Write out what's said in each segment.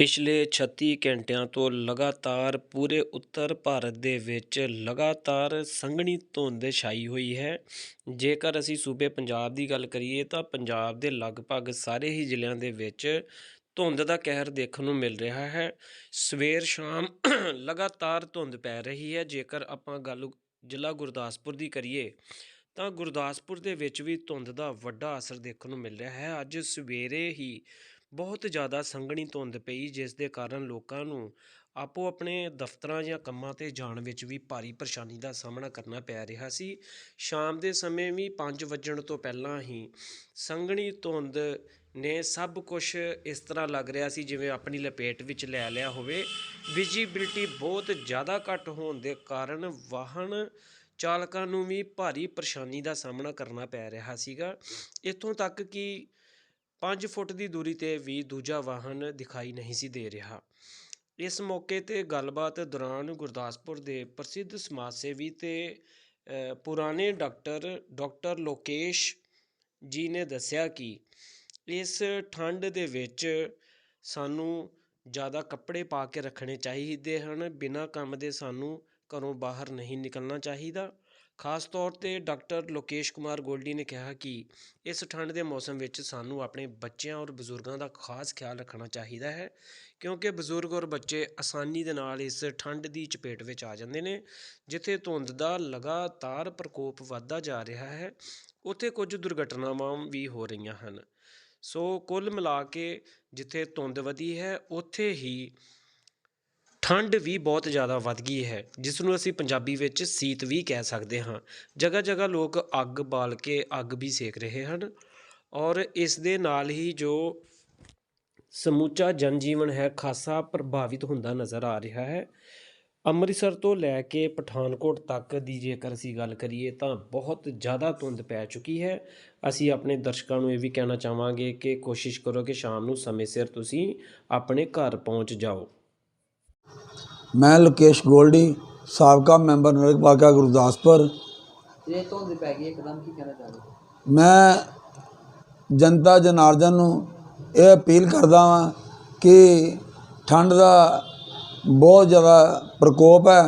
ਪਿਛਲੇ 36 ਘੰਟਿਆਂ ਤੋਂ ਲਗਾਤਾਰ ਪੂਰੇ ਉੱਤਰ ਭਾਰਤ ਦੇ ਵਿੱਚ ਲਗਾਤਾਰ ਸੰਘਣੀ ਧੁੰਦ ਛਾਈ ਹੋਈ ਹੈ। ਜੇਕਰ ਅਸੀਂ ਸੂਬੇ ਪੰਜਾਬ ਦੀ ਗੱਲ ਕਰੀਏ ਤਾਂ ਪੰਜਾਬ ਦੇ ਲਗਭਗ ਸਾਰੇ ਹੀ ਜ਼ਿਲ੍ਹਿਆਂ ਦੇ ਵਿੱਚ ਧੁੰਦ ਦਾ ਕਹਿਰ ਦੇਖਣ ਨੂੰ ਮਿਲ ਰਿਹਾ ਹੈ। ਸਵੇਰ ਸ਼ਾਮ ਲਗਾਤਾਰ ਧੁੰਦ ਪੈ ਰਹੀ ਹੈ। ਜੇਕਰ ਆਪਾਂ ਗੱਲ ਜ਼ਿਲ੍ਹਾ ਗੁਰਦਾਸਪੁਰ ਦੀ ਕਰੀਏ ਤਾਂ ਗੁਰਦਾਸਪੁਰ ਦੇ ਵਿੱਚ ਵੀ ਧੁੰਦ ਦਾ ਵੱਡਾ ਅਸਰ ਦੇਖਣ ਨੂੰ ਮਿਲ ਰਿਹਾ ਹੈ। ਅੱਜ ਸਵੇਰੇ ਹੀ ਬਹੁਤ ਜ਼ਿਆਦਾ ਸੰਘਣੀ ਧੁੰਦ ਪਈ, ਜਿਸ ਦੇ ਕਾਰਨ ਲੋਕਾਂ ਨੂੰ ਆਪੋ ਆਪਣੇ ਦਫ਼ਤਰਾਂ ਜਾਂ ਕੰਮਾਂ ਤੇ ਜਾਣ ਵਿੱਚ ਵੀ ਭਾਰੀ ਪਰੇਸ਼ਾਨੀ ਦਾ ਸਾਹਮਣਾ ਕਰਨਾ ਪੈ ਰਿਹਾ ਸੀ। ਸ਼ਾਮ ਦੇ ਸਮੇਂ ਵੀ 5 ਵੱਜਣ ਤੋਂ ਪਹਿਲਾਂ ਹੀ ਸੰਘਣੀ ਧੁੰਦ ਨੇ ਸਭ ਕੁਝ ਇਸ ਤਰ੍ਹਾਂ ਲੱਗ ਰਿਹਾ ਸੀ, ਜਿਵੇਂ ਆਪਣੀ ਲਪੇਟ ਵਿੱਚ ਲੈ ਲਿਆ ਹੋਵੇ। ਵਿਜ਼ੀਬਿਲਟੀ ਬਹੁਤ ਜ਼ਿਆਦਾ ਘੱਟ ਹੋਣ ਦੇ ਕਾਰਨ ਵਾਹਨ ਚਾਲਕਾਂ ਨੂੰ ਵੀ ਭਾਰੀ ਪਰੇਸ਼ਾਨੀ ਦਾ ਸਾਹਮਣਾ ਕਰਨਾ ਪੈ ਰਿਹਾ ਸੀਗਾ। ਇੱਥੋਂ ਤੱਕ ਕਿ 5 ਫੁੱਟ ਦੀ ਦੂਰੀ ਤੇ ਵੀ ਦੂਜਾ ਵਾਹਨ ਦਿਖਾਈ ਨਹੀਂ ਸੀ ਦੇ ਰਿਹਾ। ਇਸ ਮੌਕੇ ਤੇ ਗੱਲਬਾਤ ਦੌਰਾਨ ਗੁਰਦਾਸਪੁਰ ਦੇ ਪ੍ਰਸਿੱਧ ਸਮਾਜ ਸੇਵੀ ਤੇ ਪੁਰਾਣੇ ਡਾਕਟਰ ਡਾਕਟਰ ਲੋਕੇਸ਼ ਜੀ ਨੇ ਦੱਸਿਆ ਕਿ ਇਸ ਠੰਡ ਦੇ ਵਿੱਚ ਸਾਨੂੰ ਜ਼ਿਆਦਾ ਕੱਪੜੇ ਪਾ ਕੇ ਰੱਖਣੇ ਚਾਹੀਦੇ ਹਨ। ਬਿਨਾਂ ਕੰਮ ਦੇ ਸਾਨੂੰ ਘਰੋਂ ਬਾਹਰ ਨਹੀਂ ਨਿਕਲਣਾ ਚਾਹੀਦਾ। ਖਾਸ ਤੌਰ ਤੇ ਡਾਕਟਰ ਲੋਕੇਸ਼ ਕੁਮਾਰ ਗੋਲਡੀ ਨੇ ਕਿਹਾ ਕਿ ਇਸ ਠੰਡ ਦੇ ਮੌਸਮ ਵਿੱਚ ਸਾਨੂੰ ਆਪਣੇ ਬੱਚਿਆਂ ਔਰ ਬਜ਼ੁਰਗਾਂ ਦਾ ਖਾਸ ਖਿਆਲ ਰੱਖਣਾ ਚਾਹੀਦਾ ਹੈ, ਕਿਉਂਕਿ ਬਜ਼ੁਰਗ ਔਰ ਬੱਚੇ ਆਸਾਨੀ ਦੇ ਨਾਲ ਇਸ ਠੰਡ ਦੀ ਚਪੇਟ ਵਿੱਚ ਆ ਜਾਂਦੇ ਨੇ, ਜਿੱਥੇ ਧੁੰਦ ਦਾ ਲਗਾਤਾਰ ਪ੍ਰਕੋਪ ਵੱਧਦਾ ਜਾ ਰਿਹਾ ਹੈ, ਉੱਥੇ ਕੁਝ ਦੁਰਘਟਨਾਵਾਂ ਵੀ ਹੋ ਰਹੀਆਂ ਹਨ। ਸੋ ਕੁੱਲ ਮਿਲਾ ਕੇ ਜਿੱਥੇ ਧੁੰਦ ਵਧੀ ਹੈ, ਉੱਥੇ ਹੀ ਠੰਡ ਵੀ ਬਹੁਤ ਜ਼ਿਆਦਾ ਵੱਧ ਗਈ ਹੈ ਜਿਸ ਨੂੰ ਅਸੀਂ ਪੰਜਾਬੀ ਵਿੱਚ ਸੀਤ ਵੀ ਕਹਿ ਸਕਦੇ ਹਾਂ। ਜਗ੍ਹਾ ਜਗ੍ਹਾ ਲੋਕ ਅੱਗ ਬਾਲ ਕੇ ਅੱਗ ਵੀ ਸੇਕ ਰਹੇ ਹਨ ਔਰ ਇਸ ਦੇ ਨਾਲ ਹੀ ਜੋ ਸਮੁੱਚਾ ਜਨਜੀਵਨ ਹੈ, ਖਾਸਾ ਪ੍ਰਭਾਵਿਤ ਹੁੰਦਾ ਨਜ਼ਰ ਆ ਰਿਹਾ ਹੈ। ਅੰਮ੍ਰਿਤਸਰ ਤੋਂ ਲੈ ਕੇ ਪਠਾਨਕੋਟ ਤੱਕ ਦੀ ਜੇਕਰ ਅਸੀਂ ਗੱਲ ਕਰੀਏ ਤਾਂ ਬਹੁਤ ਜ਼ਿਆਦਾ ਧੁੰਦ ਪੈ ਚੁੱਕੀ ਹੈ। ਅਸੀਂ ਆਪਣੇ ਦਰਸ਼ਕਾਂ ਨੂੰ ਇਹ ਵੀ ਕਹਿਣਾ ਚਾਹਾਂਗੇ ਕਿ ਕੋਸ਼ਿਸ਼ ਕਰੋ ਕਿ ਸ਼ਾਮ ਨੂੰ ਸਮੇਂ ਸਿਰ ਤੁਸੀਂ ਆਪਣੇ ਘਰ ਪਹੁੰਚ ਜਾਓ। ਮੈਂ ਲੋਕੇਸ਼ ਗੋਲਡੀ ਸਾਬਕਾ ਮੈਂਬਰ ਨਗਰਪਾਲਿਕਾ ਗੁਰਦਾਸਪੁਰ। ਜੇ ਧੁੰਦ ਪੈ ਗਈ ਇੱਕਦਮ ਕੀ ਕਹਿਣਾ ਚਾਹੋਗੇ? ਮੈਂ ਜਨਤਾ ਜਨਾਰਦਨ ਨੂੰ ਇਹ ਅਪੀਲ ਕਰਦਾ ਹਾਂ ਕਿ ਠੰਡ ਦਾ ਬਹੁਤ ਜ਼ਿਆਦਾ ਪ੍ਰਕੋਪ ਹੈ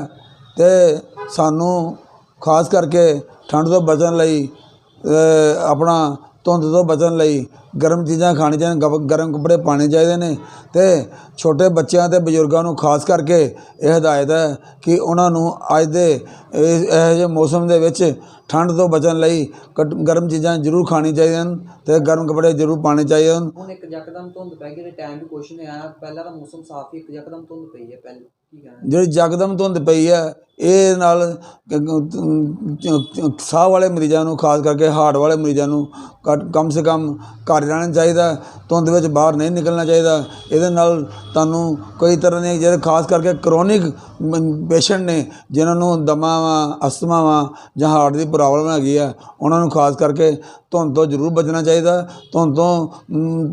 ਤੇ ਸਾਨੂੰ ਖਾਸ ਕਰਕੇ ਠੰਡ ਤੋਂ ਬਚਣ ਲਈ ਅ, ਆਪਣਾ ਧੁੰਦ ਤੋਂ ਬਚਣ ਲਈ ਗਰਮ ਚੀਜ਼ਾਂ ਖਾਣੀ ਚਾਹੀਦੀਆਂ ਗਰਮ ਕੱਪੜੇ ਪਾਣੇ ਚਾਹੀਦੇ ਨੇ ਤੇ ਛੋਟੇ ਬੱਚਿਆਂ ਤੇ ਬਜ਼ੁਰਗਾਂ ਨੂੰ ਖਾਸ ਕਰਕੇ ਇਹ ਹਦਾਇਤ ਹੈ ਕਿ ਉਹਨਾਂ ਨੂੰ ਅੱਜ ਦੇ ਇਸ ਇਹੋ ਜਿਹੇ ਮੌਸਮ ਦੇ ਵਿੱਚ ਠੰਡ ਤੋਂ ਬਚਣ ਲਈ ਕਟ- ਗਰਮ ਚੀਜ਼ਾਂ ਜ਼ਰੂਰ ਖਾਣੀ ਚਾਹੀਦੀਆਂ ਹਨ ਤੇ ਗਰਮ ਕੱਪੜੇ ਜ਼ਰੂਰ ਪਾਣੇ ਚਾਹੀਦੇ ਹਨ। ਹੁਣ ਇੱਕ ਯਕਦਮ ਧੁੰਦ ਪੈ ਗਈ ਤੇ ਟਾਈਮ ਵੀ ਕੁਛ ਨਹੀਂ ਆਇਆ। ਪਹਿਲਾਂ ਤਾਂ ਮੌਸਮ ਸਾਫ਼ ਸੀ ਇੱਕ ਯਕਦਮ ਧੁੰਦ ਪਈ ਹੈ ਪਹਿਲਾਂ ਕੀ ਕਹਿਣਾ? ਜਿਹੜੀ ਜਕਦਮ ਧੁੰਦ ਪਈ ਹੈ ਇਹ ਨਾਲ ਸਾਹ ਵਾਲੇ ਮਰੀਜ਼ਾਂ ਨੂੰ ਖਾਸ ਕਰਕੇ ਹਾਰਟ ਵਾਲੇ ਮਰੀਜ਼ਾਂ ਨੂੰ ਘੱਟ- ਕਮ ਸੇ ਕਮ ਘਰ ਰਹਿਣਾ ਚਾਹੀਦਾ ਧੁੰਦ ਵਿੱਚ ਬਾਹਰ ਨਹੀਂ ਨਿਕਲਣਾ ਚਾਹੀਦਾ। ਇਹਦੇ ਨਾਲ ਤੁਹਾਨੂੰ ਕਈ ਤਰ੍ਹਾਂ ਦੇ ਜਿਹੜੇ ਖਾਸ ਕਰਕੇ ਕਰੋਨਿਕ ਪੇਸ਼ੈਂਟ ਨੇ ਜਿਨ੍ਹਾਂ ਨੂੰ ਦਮਾ ਵਾ ਅਸਥਮਾ ਵਾ ਜਾਂ ਹਾਰਟ ਦੀ ਪ੍ਰੋਬਲਮ ਹੈਗੀ ਆ ਉਹਨਾਂ ਨੂੰ ਖਾਸ ਕਰਕੇ ਧੁੰਦ ਤੋਂ ਜ਼ਰੂਰ ਬਚਣਾ ਚਾਹੀਦਾ। ਧੁੰਦ ਤੋਂ ਮ,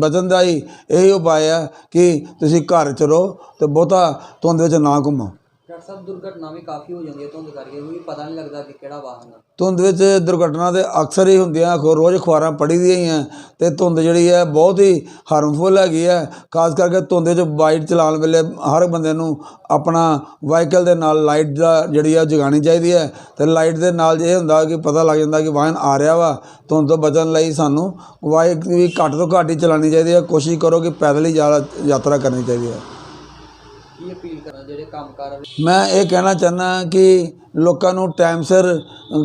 ਬਚਣ ਦਾ ਹੀ ਇਹੀ ਉਪਾਅ ਆ ਕਿ ਤੁਸੀਂ ਘਰ 'ਚ ਰਹੋ ਤੇ ਬਹੁਤਾ ਧੁੰਦ ਵਿੱਚ ਨਾ ਘੁੰਮੋ। ਡਾਕਟਰ ਸਾਹਿਬ ਦੁਰਘਟਨਾਵਾਂ ਕਾਫੀ ਹੋ ਜਾਂਦੀਆਂ ਧੁੰਦ ਕਰਕੇ ਕਿਉਂਕਿ ਪਤਾ ਨਹੀਂ ਲੱਗਦਾ ਕਿ ਕਿਹੜਾ ਵਾਹਨ ਆ। ਧੁੰਦ ਵਿੱਚ ਦੁਰਘਟਨਾ ਤੇ ਅਕਸਰ ਹੀ ਹੁੰਦੀਆਂ ਖੋ ਰੋਜ਼ ਅਖਬਾਰਾਂ ਪੜ੍ਹੀ ਦੀਆਂ ਹੀ ਆ, ਤੇ ਧੁੰਦ ਜਿਹੜੀ ਹੈ ਬਹੁਤ ਹੀ ਹਾਰਮਫੁਲ ਹੈਗੀ ਹੈ ਖਾਸ ਕਰਕੇ ਧੁੰਦ ਵਿੱਚ ਬਾਈਕ ਚਲਾਉਣ ਵੇਲੇ ਹਰ ਬੰਦੇ ਨੂੰ ਆਪਣਾ ਵਾਹੀਕਲ ਦੇ ਨਾਲ ਲਾਈਟ ਦਾ ਜਿਹੜੀ ਆ ਉਹ ਜਗਾਉਣੀ ਚਾਹੀਦੀ ਹੈ, ਤੇ ਲਾਈਟ ਦੇ ਨਾਲ ਇਹ ਹੁੰਦਾ ਕਿ ਪਤਾ ਲੱਗ ਜਾਂਦਾ ਕਿ ਵਾਹਨ ਆ ਰਿਹਾ ਵਾ, ਧੁੰਦ ਤੋਂ ਬਚਣ ਲਈ ਸਾਨੂੰ ਬਾਈਕ ਵੀ ਘੱਟ ਤੋਂ ਘੱਟ ਹੀ ਚਲਾਉਣੀ ਚਾਹੀਦੀ ਹੈ, ਕੋਸ਼ਿਸ਼ ਕਰੋ ਕਿ ਪੈਦਲ ਹੀ ਜ਼ਿਆਦਾ ਯਾਤਰਾ ਕਰਨੀ ਚਾਹੀਦੀ ਹੈ। ਕੀ ਅਪੀਲ ਕਰਨਾ ਜਿਹੜੇ ਕੰਮਕਾਰ ਮੈਂ ਇਹ ਕਹਿਣਾ ਚਾਹੁੰਦਾ ਕਿ ਲੋਕਾਂ ਨੂੰ ਟਾਈਮ ਸਿਰ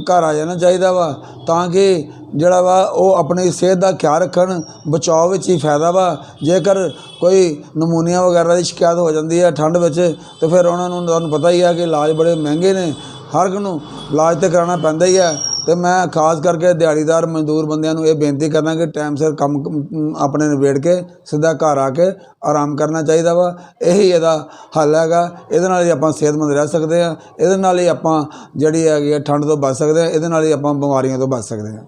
ਘਰ ਆ ਜਾਣਾ ਚਾਹੀਦਾ ਵਾ, ਤਾਂ ਕਿ ਜਿਹੜਾ ਵਾ ਉਹ ਆਪਣੀ ਸਿਹਤ ਦਾ ਖਿਆਲ ਰੱਖਣ ਬਚਾਅ ਵਿੱਚ ਹੀ ਫਾਇਦਾ ਵਾ। ਜੇਕਰ ਕੋਈ ਨਮੂਨੀਆ ਵਗੈਰਾ ਦੀ ਸ਼ਿਕਾਇਤ ਹੋ ਜਾਂਦੀ ਹੈ ਠੰਡ ਵਿੱਚ, ਤੇ ਫਿਰ ਉਹਨਾਂ ਨੂੰ ਤੁਹਾਨੂੰ ਪਤਾ ਹੀ ਆ ਕਿ ਇਲਾਜ ਬੜੇ ਮਹਿੰਗੇ ਨੇ, ਹਰ ਇੱਕ ਨੂੰ ਇਲਾਜ ਤੇ ਕਰਾਉਣਾ ਪੈਂਦਾ ਹੀ ਹੈ ਤੇ ਮੈਂ ਖਾਸ ਕਰਕੇ ਦਿਹਾੜੀਦਾਰ ਮਜ਼ਦੂਰ ਬੰਦਿਆਂ ਨੂੰ ਇਹ ਬੇਨਤੀ ਕਰਨਾ ਕਿ ਟਾਈਮ ਸਿਰ ਕੰਮ ਆਪਣੇ ਨਿਬੇੜ ਕੇ, ਸਿੱਧਾ ਘਰ ਆ ਕੇ ਆਰਾਮ ਕਰਨਾ ਚਾਹੀਦਾ ਵਾ। ਇਹੀ ਇਹਦਾ ਹੱਲ ਹੈਗਾ। ਇਹਦੇ ਨਾਲ ਹੀ ਆਪਾਂ ਸਿਹਤਮੰਦ ਰਹਿ ਸਕਦੇ ਆ ਇਹਦੇ ਨਾਲ ਹੀ ਆਪਾਂ ਜਿਹੜੀ ਹੈਗੀ ਆ ਠੰਡ ਤੋਂ ਬਚ ਸਕਦੇ ਆ ਇਹਦੇ ਨਾਲ ਹੀ ਆਪਾਂ ਬਿਮਾਰੀਆਂ ਤੋਂ ਬਚ ਸਕਦੇ ਆ